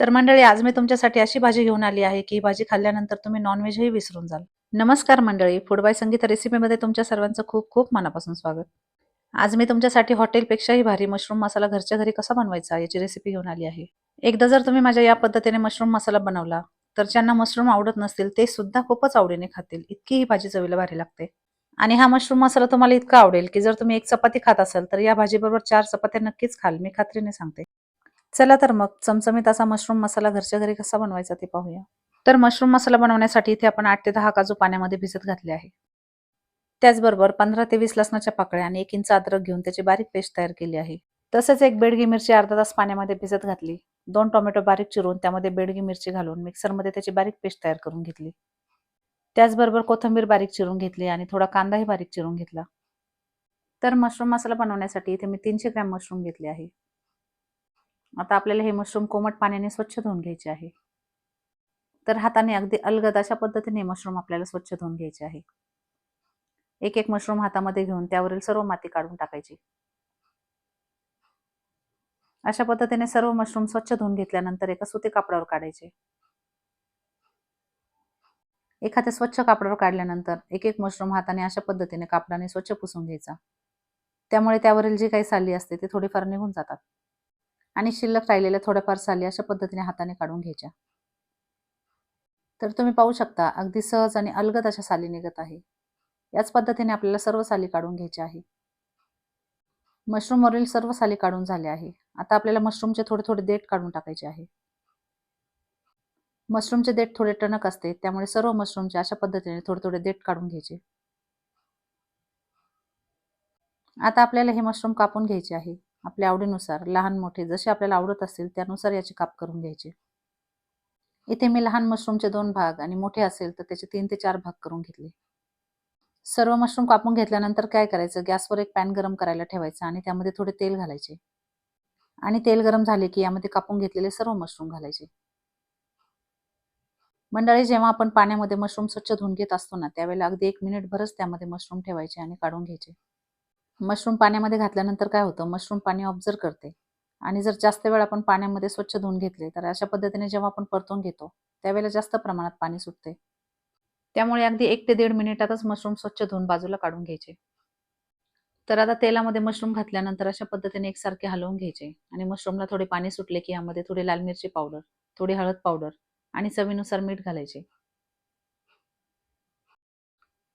तर मंडळी आज मी तुमच्यासाठी अशी भाजी घेऊन आली आहे की ही भाजी खाल्ल्यानंतर तुम्ही नॉनव्हेजही विसरून जाल. नमस्कार मंडळी फूड बाय संगीत रेसिपीमध्ये तुमच्या सर्वांचं खूप खूप मनापासून स्वागत. आज मी तुमच्यासाठी हॉटेलपेक्षाही भारी मशरूम मसाला घरच्या घरी कसा बनवायचा याची रेसिपी घेऊन आली आहे. एकदा जर तुम्ही माझ्या या पद्धतीने मशरूम मसाला बनवला तर ज्यांना मशरूम आवडत नसतील ते सुद्धा खूपच आवडीने खातील. इतकी ही भाजी चवीला भारी लागते. आणि हा मशरूम मसाला तुम्हाला इतका आवडेल की जर तुम्ही एक चपाती खात असाल तर या भाजीबरोबर चार चपात्या नक्कीच खाल. मी खात्रीने सांगते. चला तर मग चमचमीत असा मशरूम मसाला घरच्या घरी कसा बनवायचा ते पाहूया. तर मशरूम मसाला बनवण्यासाठी इथे आपण आठ ते दहा काजू पाण्यामध्ये भिजत घातले आहे. त्याचबरोबर पंधरा ते वीस लसणाच्या पाकळ्या आणि एक इंच अद्रक घेऊन त्याची बारीक पेस्ट तयार केली आहे. तसेच एक बेडगी मिरची अर्धा तास पाण्यामध्ये भिजत घातली. दोन टोमॅटो बारीक चिरून त्यामध्ये बेडगी मिरची घालून मिक्सरमध्ये त्याची बारीक पेस्ट तयार करून घेतली. त्याचबरोबर कोथिंबीर बारीक चिरून घेतली आणि थोडा कांदाही बारीक चिरून घेतला. तर मशरूम मसाला बनवण्यासाठी इथे मी तीनशे ग्रॅम मशरूम घेतले आहे. आता आपल्याला हे मशरूम कोमट पाण्याने स्वच्छ धुवून घ्यायचे आहे. तर हाताने अगदी अलगद अशा पद्धतीने मशरूम आपल्याला स्वच्छ धुवून घ्यायचे आहे. एक एक मशरूम हातामध्ये घेऊन त्यावरील सर्व माती काढून टाकायची. अशा पद्धतीने सर्व मशरूम स्वच्छ धुवून घेतल्यानंतर एका सुती कापडावर काढायचे. एखाद्या स्वच्छ कापडावर काढल्यानंतर एक एक मशरूम हाताने अशा पद्धतीने कापडाने स्वच्छ पुसून घ्यायचा. त्यामुळे त्यावरील जी काही साली असते ती थोडीफार निघून जातात. आणि शिल्लक राहिलेल्या थोड्याफार साली अशा पद्धतीने हाताने काढून घ्यायच्या. तर तुम्ही पाहू शकता अगदी सहज आणि अलगद अशा साली निघत आहे. याच पद्धतीने आपल्याला सर्व साली काढून घ्यायच्या आहे. मशरूमवरील सर्व साली काढून झाले आहे. आता आपल्याला मशरूमचे थोडे थोडे देठ काढून टाकायचे आहे. मशरूमचे देठ थोडे टणक असते त्यामुळे सर्व मशरूमचे अशा पद्धतीने थोडे थोडे देठ काढून घ्यायचे. आता आपल्याला हे मशरूम कापून घ्यायचे आहे. आपल्या आवडीनुसार लहान मोठे जसे आपल्याला आवडत असतील त्यानुसार याचे काप करून घ्यायचे. इथे मी लहान मशरूमचे दोन भाग आणि मोठे असेल तर त्याचे तीन ते चार भाग करून घेतले. सर्व मशरूम कापून घेतल्यानंतर काय करायचं? गॅसवर एक पॅन गरम करायला ठेवायचं आणि त्यामध्ये थोडे तेल घालायचे. आणि तेल गरम झाले की यामध्ये कापून घेतलेले सर्व मशरूम घालायचे. मंडळी जेव्हा आपण पाण्यामध्ये मशरूम स्वच्छ धुवून घेत असतो ना त्यावेळेला अगदी एक मिनिटभरच त्यामध्ये मशरूम ठेवायचे आणि काढून घ्यायचे. मशरूम पाण्यामध्ये घातल्यानंतर काय होतं? मशरूम पाणी ऑब्झर्व करते. आणि जर जास्त वेळ आपण पाण्यामध्ये स्वच्छ धुवून घेतले तर अशा पद्धतीने जेव्हा आपण परतून घेतो त्यावेळेला जास्त प्रमाणात पाणी सुटते. त्यामुळे अगदी एक ते दीड मिनिटातच मशरूम स्वच्छ धुवून बाजूला काढून घ्यायचे. तर आता तेलामध्ये मशरूम घातल्यानंतर अशा पद्धतीने एकसारखे हलवून घ्यायचे. आणि मशरूमला थोडे पाणी सुटले की यामध्ये थोडी लाल मिरची पावडर थोडी हळद पावडर आणि चवीनुसार मीठ घालायचे.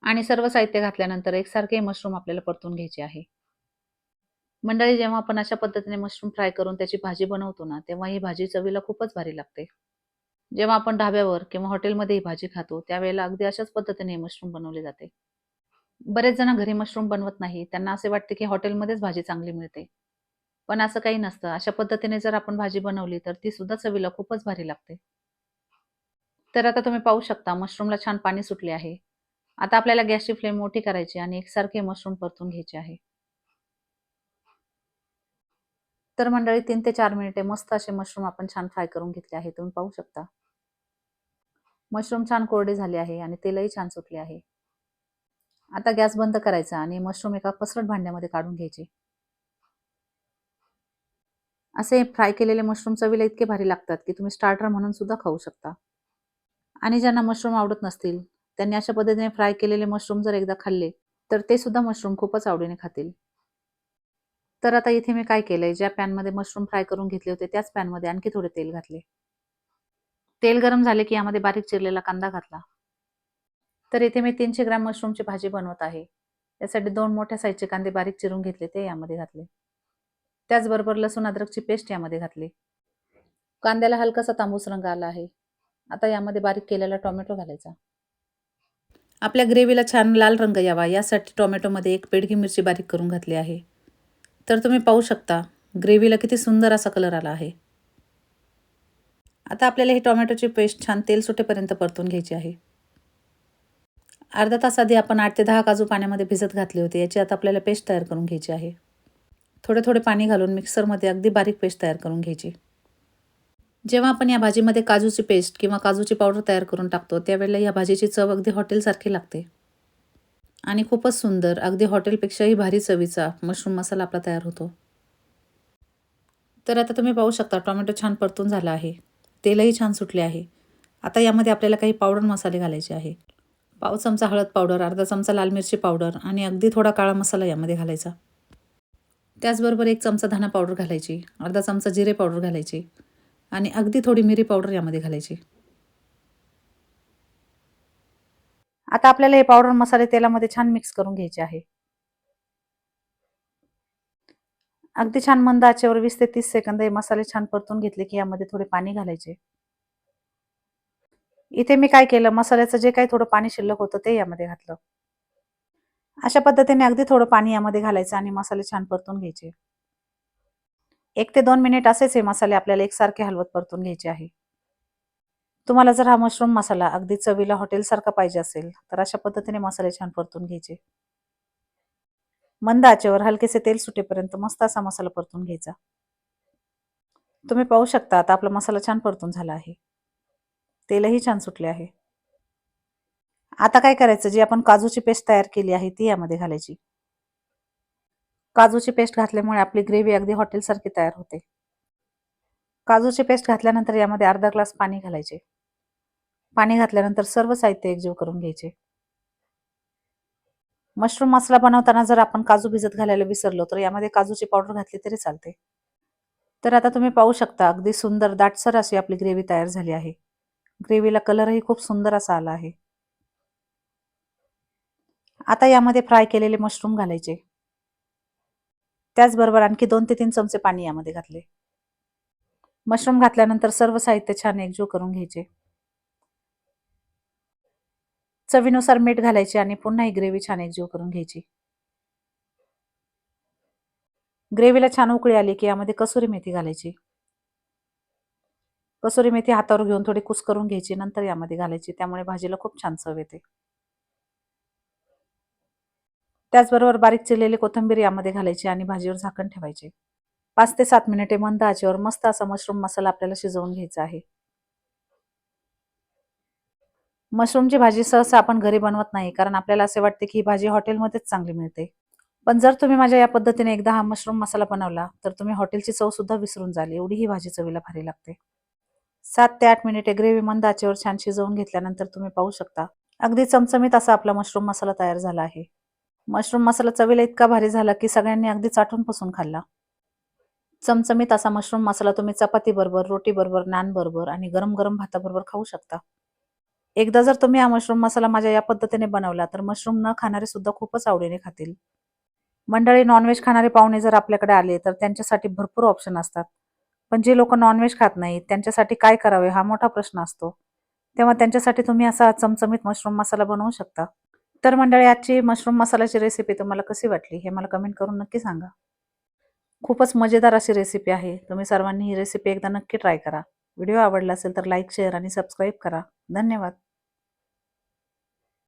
आणि सर्व साहित्य घातल्यानंतर एकसारखे मशरूम आपल्याला परतून घ्यायचे आहे. मंडळी जेव्हा आपण अशा पद्धतीने मशरूम फ्राय करून त्याची भाजी बनवतो ना तेव्हा ही भाजी चवीला खूपच भारी लागते. जेव्हा आपण ढाब्यावर किंवा हॉटेलमध्ये ही भाजी खातो त्यावेळेला अगदी अशाच पद्धतीने मशरूम बनवले जाते. बरेच जण घरी मशरूम बनवत नाही त्यांना असे वाटते की हॉटेलमध्येच भाजी चांगली मिळते. पण असं काही नसतं अशा पद्धतीने जर आपण भाजी बनवली तर ती सुद्धा चवीला खूपच भारी लागते. तर आता तुम्ही पाहू शकता मशरूमला छान पाणी सुटले आहे. आता आपल्याला गॅसची फ्लेम मोठी करायची आणि एकसारखे मशरूम परतून घ्यायचे आहे. तर मंडळी तीन ते चार मिनिटे मस्त असे मशरूम आपण छान फ्राय करून घेतले आहे. तुम्ही पाहू शकता. मशरूम छान कोरडे झाले आहे आणि तेलही छान सुटले आहे. आता गॅस बंद करायचा आणि मशरूम एका पसरट भांड्यामध्ये काढून घ्यायचे. असे फ्राय केलेले मशरूम चवीला इतके भारी लागतात की तुम्ही स्टार्टर म्हणून सुद्धा खाऊ शकता. आणि ज्यांना मशरूम आवडत नसतील त्यांनी अशा पद्धतीने फ्राय केलेले मशरूम जर एकदा खाल्ले तर ते सुद्धा मशरूम खूपच आवडीने खातील. तर आता इथे मी काय केलंय ज्या पॅनमध्ये मशरूम फ्राय करून घेतले होते त्याच पॅनमध्ये आणखी थोडे तेल घातले. तेल गरम झाले की यामध्ये बारीक चिरलेला कांदा घातला. तर इथे मी तीनशे ग्रॅम मशरूमची भाजी बनवत आहे. यासाठी दोन मोठ्या साईजचे कांदे बारीक चिरून घेतले ते यामध्ये घातले. त्याचबरोबर लसूण अद्रकची पेस्ट यामध्ये घातली. कांद्याला हलकासा तांबूस रंग आला आहे. आता यामध्ये बारीक केलेला टोमॅटो घालायचा. आपल्या ग्रेव्हीला छान लाल रंग यावा यासाठी टोमॅटोमध्ये एक पेडगी मिरची बारीक करून घातली आहे. तर तुम्ही पाहू शकता ग्रेव्हीला किती सुंदर असा कलर आला आहे. आता आपल्याला ही टोमॅटोची पेस्ट छान तेल सुटेपर्यंत परतून घ्यायची आहे. अर्धा तास आधी आपण आठ ते दहा काजू पाण्यामध्ये भिजत घातले होते याची आता आपल्याला पेस्ट तयार करून घ्यायची आहे. थोडे थोडे पाणी घालून मिक्सरमध्ये अगदी बारीक पेस्ट तयार करून घ्यायची. जेव्हा आपण या भाजीमध्ये काजूची पेस्ट किंवा काजूची पावडर तयार करून टाकतो त्यावेळेला या भाजीची चव अगदी हॉटेलसारखी लागते. आणि खूपच सुंदर अगदी हॉटेलपेक्षाही भारी चवीचा मशरूम मसाला आपला तयार होतो. तर आता तुम्ही पाहू शकता टोमॅटो छान परतून झाला आहे. तेलही छान सुटले आहे. आता यामध्ये आपल्याला काही पावडर मसाले घालायचे आहे. पाव चमचा हळद पावडर अर्धा चमचा लाल मिरची पावडर आणि अगदी थोडा काळा मसाला यामध्ये घालायचा. त्याचबरोबर एक चमचा धना पावडर घालायची अर्धा चमचा जिरे पावडर घालायची. आणि अगदी थोडी मिरी पावडर यामध्ये घालायची. आता आपल्याला हे पावडर मसाले तेलामध्ये छान मिक्स करून घ्यायचे आहे. अगदी छान मंद आचेवर वीस ते तीस सेकंद हे मसाले छान परतून घेतले की यामध्ये थोडे पाणी घालायचे. इथे मी काय केलं मसाल्याचं जे काही थोडं पाणी शिल्लक होतं ते यामध्ये घातलं. अशा पद्धतीने अगदी थोडं पाणी यामध्ये घालायचं आणि मसाले छान परतून घ्यायचे. एक ते दोन मिनिट असेच हे मसाले आपल्याला एकसारखे हलवत परतून घ्यायचे आहे. तुम्हाला जर हा मशरूम मसाला अगदी चवीला हॉटेलसारखा पाहिजे असेल तर अशा पद्धतीने मसाले छान परतून घ्यायचे. मंद आचेवर हलकेसे तेल सुटेपर्यंत मस्त असा मसाला परतून घ्यायचा. तुम्ही पाहू शकता आता आपला मसाला छान परतून झाला आहे. तेलही छान सुटले आहे. आता काय करायचं? जी आपण काजूची पेस्ट तयार केली आहे ती यामध्ये घालायची. काजूची पेस्ट घातल्यामुळे आपली ग्रेव्ही अगदी हॉटेलसारखी तयार होते. काजूची पेस्ट घातल्यानंतर यामध्ये अर्धा ग्लास पाणी घालायचे. पाणी घातल्यानंतर सर्व साहित्य एकजीव करून घ्यायचे. मशरूम मसाला बनवताना जर आपण काजू भिजत घालायला विसरलो तर यामध्ये काजूची पावडर घातली तरी चालते. तर आता तुम्ही पाहू शकता अगदी सुंदर दाटसर अशी आपली ग्रेव्ही तयार झाली आहे. ग्रेव्हीला कलरही खूप सुंदर असा आला आहे. आता यामध्ये फ्राय केलेले मशरूम घालायचे. त्याचबरोबर आणखी दोन ते तीन चमचे पाणी यामध्ये घातले. मशरूम घातल्यानंतर सर्व साहित्य छान एकजीव करून घ्यायचे. चवीनुसार मीठ घालायचे आणि पुन्हा ही ग्रेव्ही छान एकजीव करून घ्यायची. ग्रेव्हीला छान उकळी आली की यामध्ये कसुरी मेथी घालायची. कसुरी मेथी हातावर घेऊन थोडी कुस करून घ्यायची नंतर यामध्ये घालायची. त्यामुळे भाजीला खूप छान चव येते. त्याचबरोबर बारीक चिरलेली कोथिंबीर यामध्ये घालायची आणि भाजीवर झाकण ठेवायचे. पाच ते सात मिनिटे मंद आचेवर मस्त असा मशरूम मसाला आपल्याला शिजवून घ्यायचा आहे. मशरूमची भाजी सहसा आपण घरी बनवत नाही कारण आपल्याला असे वाटते की ही भाजी हॉटेलमध्येच चांगली मिळते. पण जर तुम्ही माझ्या या पद्धतीने एकदा हा मशरूम मसाला बनवला तर तुम्ही हॉटेलची चव सुद्धा विसरून जाल एवढी ही भाजी चवीला भारी लागते. सात ते आठ मिनिटे ग्रेव्ही मंद आचेवर छान शिजवून घेतल्यानंतर तुम्ही पाहू शकता अगदी चमचमीत असा आपला मशरूम मसाला तयार झाला आहे. मशरूम मसाला चवीला इतका भारी झाला की सगळ्यांनी अगदी चाटून पुसून खाल्ला. चमचमीत असा मशरूम मसाला तुम्ही चपाती बरोबर रोटी बरोबर नान बरोबर आणि गरम गरम भाताबरोबर खाऊ शकता. एकदा जर तुम्ही हा मशरूम मसाला माझ्या या पद्धतीने बनवला तर मशरूम न खाणारे सुद्धा खूपच आवडीने खातील. मंडळी नॉनव्हेज खाणारे पाहुणे जर आपल्याकडे आले तर त्यांच्यासाठी भरपूर ऑप्शन असतात. पण जे लोक नॉनव्हेज खात नाहीत त्यांच्यासाठी काय करावे हा मोठा प्रश्न असतो. तेव्हा त्यांच्यासाठी तुम्ही असा चमचमीत मशरूम मसाला बनवू शकता. तर मंडळी आजची मशरूम मसाल्याची रेसिपी तुम्हाला कशी वाटली हे मला कमेंट करून नक्की सांगा. खूपच मजेदार अशी रेसिपी आहे. तुम्ही सर्वांनी ही रेसिपी एकदा नक्की ट्राय करा. व्हिडिओ आवडला असेल तर लाईक शेअर आणि सबस्क्राईब करा. धन्यवाद.